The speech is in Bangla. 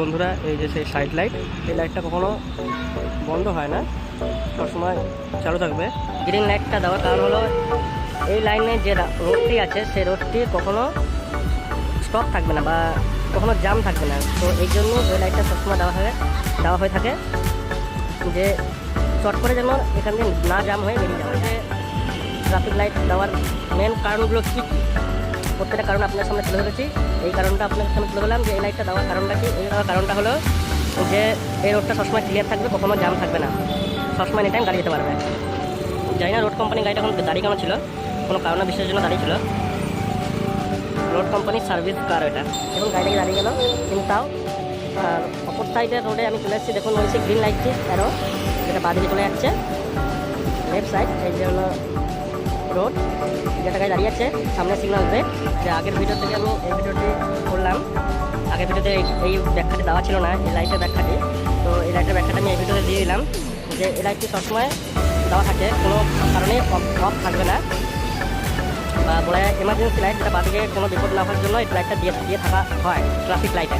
বন্ধুরা, এই যে সেই সাইড লাইট এই লাইটটা কখনো বন্ধ হয় না। সবসময় চালু থাকবে। গ্রিন লাইটটা দেওয়ার কারণ হলো, এই লাইনে যে রোডটি আছে, সেই রোডটি কখনো স্টপ থাকবে না বা কখনো জাম থাকবে না। তো এই জন্য ওই লাইটটা সবসময় দেওয়া হয় দেওয়া হয়ে থাকে যে চট করে যেন এখান দিয়ে না জাম হয়ে বেরিয়ে যাবে যে ট্রাফিক লাইট দেওয়ার মেন কারণগুলো কী কী? প্রত্যেকটা কারণ আপনার সামনে তুলে ধরেছি। এই কারণটা আপনার সামনে তুলে ধরলাম যে এই লাইটটা দেওয়ার কারণটা কি? এই দেওয়ার কারণটা হলো যে এই রোডটা সবসময় ক্লিয়ার থাকবে, কখনো জাম থাকবে না। সবসময় এনি টাইম গাড়ি যেতে পারবে। জানি না রোড কোম্পানি গাড়িটা এখন দাঁড়িয়ে কেন ছিল, কোনো কারণে বিশেষের জন্য দাঁড়িয়ে ছিল। রোড কোম্পানির সার্ভিস কার এটা। এবং গাড়িটাকে দাঁড়িয়ে গেল? কিন্তু তাও আর অপর সাইডের রোডে আমি চলে এসেছি, দেখুন ওই গ্রিন লাইটটি অ্যারো যেটা বাদিকে চলে যাচ্ছে। লেফট সাইড এই যে হলো রোড, যেটা গাড়ি দাঁড়িয়ে আছে সামনে সিগন্যাল রেড যে আগের ভিডিও থেকে আমি এই ভিডিওটি করলাম। আগের ভিডিওতে এই- ব্যাখ্যাটি দেওয়া ছিল না, এই লাইটের ব্যাখ্যাটি। তো এই লাইটের ব্যাখ্যাটা আমি এই ভিডিওতে দিয়ে দিলাম যে এই লাইটটি সবসময় দেওয়া থাকে, কোনো কারণে অফ থাকবে না। বা বলা এমার্জেন্সি লাইট যেটা বাদিকে কোনো বিপদ না হওয়ার জন্য এই লাইটটা দিয়ে দিয়ে থাকা হয় ট্রাফিক লাইটে